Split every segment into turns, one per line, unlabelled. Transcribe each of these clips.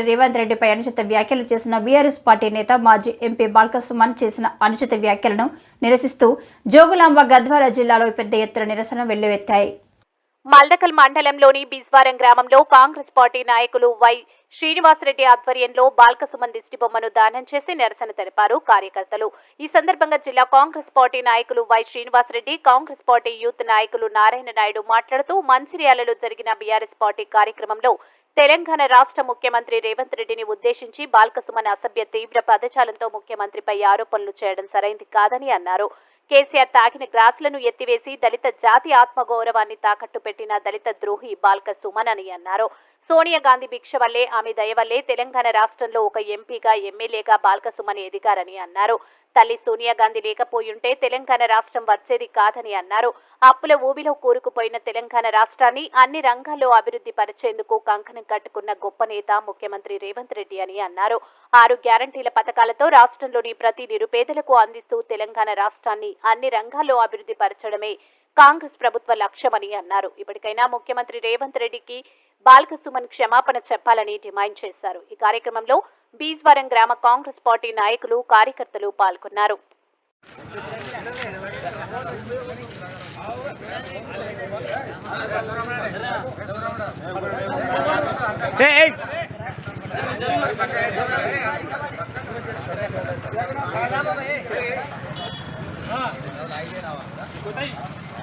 ముఖ్యమంత్రి రేవంత్ రెడ్డిపై అనుచిత వ్యాఖ్యలు చేసిన బీఆర్ఎస్ పార్టీ నేత మాజీ ఎంపీ బాల్కసుమన్ చేసిన అనుచిత వ్యాఖ్యలను నిరసిస్తూ జోగులాంబ గద్వాల జిల్లాలో పెద్ద ఎత్తున నిరసన వెల్లువెత్తాయి.
మల్దకల్ మండలంలోని బిజ్వారం గ్రామంలో కాంగ్రెస్ పార్టీ నాయకులు వై శ్రీనివాసరెడ్డి ఆధ్వర్యంలో బాల్కసుమన్ దిష్టిబొమ్మను దానం చేసి నిరసన తెలిపారు కార్యకర్తలు. ఈ సందర్భంగా జిల్లా కాంగ్రెస్ పార్టీ నాయకులు Y Srinivasa Reddy Congress party youth నాయకులు నారాయణ నాయుడు మాట్లాడుతూ మంచిర్యాలలో జరిగిన బీఆర్ఎస్ పార్టీ కార్యక్రమంలో తెలంగాణ రాష్ట్ర ముఖ్యమంత్రి రేవంత్ రెడ్డిని ఉద్దేశించి బాల్కసుమన్ అసభ్య తీవ్ర పదజాలంతో ముఖ్యమంత్రిపై ఆరోపణలు చేయడం సరైంది కాదని అన్నారు. కేసీఆర్ తాగిన గ్లాసులను ఎత్తివేసి దళిత జాతి ఆత్మగౌరవాన్ని తాకట్టు పెట్టిన దళిత ద్రోహి బాల్క సుమన్ అని అన్నారు. సోనియా గాంధీ భిక్ష వల్లే ఆమె దయ వల్లే తెలంగాణ రాష్ట్రంలో ఒక ఎంపీగా ఎమ్మెల్యేగా బాల్కసుమని ఎదిగారని అన్నారు. తల్లి సోనియా గాంధీ లేకపోయుంటే తెలంగాణ రాష్ట్రం వచ్చేది కాదని అన్నారు. అప్పుల ఊబిలో కూరుకుపోయిన తెలంగాణ రాష్ట్రాన్ని అన్ని రంగాల్లో అభివృద్ధి పరిచేందుకు కంకణం కట్టుకున్న గొప్ప నేత ముఖ్యమంత్రి రేవంత్ రెడ్డి అని అన్నారు. ఆరు గ్యారంటీల పథకాలతో రాష్ట్రంలోని ప్రతి నిరుపేదలకు అందిస్తూ తెలంగాణ రాష్ట్రాన్ని అన్ని రంగాల్లో అభివృద్ధి పరచడమే కాంగ్రెస్ ప్రభుత్వ లక్ష్యమని అన్నారు. ఇప్పటికైనా ముఖ్యమంత్రి రేవంత్ రెడ్డికి బాల్క సుమన్ క్షమాపణ చెప్పాలని డిమాండ్ చేశారు. ఈ కార్యక్రమంలో బీజ్వరం గ్రామ కాంగ్రెస్ పార్టీ నాయకులు కార్యకర్తలు పాల్గొన్నారు.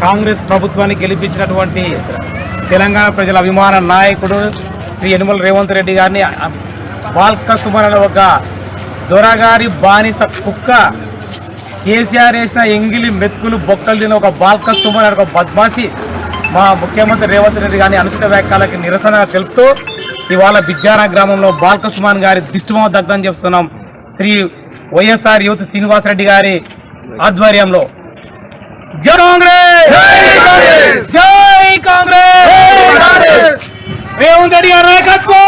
కాంగ్రెస్ ప్రభుత్వాన్ని గెలిపించినటువంటి తెలంగాణ ప్రజల అభిమాన నాయకుడు శ్రీ యనుమల రేవంత్ రెడ్డి గారిని బాల్క సుమన్ ఒక దొరగారి బానిస కుక్క కేసీఆర్ వేసిన ఎంగిలి మెతుకులు బొక్కలు తిన ఒక బాల్క సుమన్ ఒక బద్మాషి మా ముఖ్యమంత్రి రేవంత్ రెడ్డి గారిని అనుచిత వ్యాఖ్యలకి నిరసన తెలుపుతూ ఇవాళ బిజ్జారా గ్రామంలో బాల్కసుమన్ గారి దిష్టిమో దగ్ధం చెప్తున్నాం శ్రీ వైఎస్ఆర్ యూత్ శ్రీనివాసరెడ్డి గారి ఆధ్వర్యంలో. జై కాంగ్రెస్! రేవంత్ రెడ్డి గారి నాయకత్వం!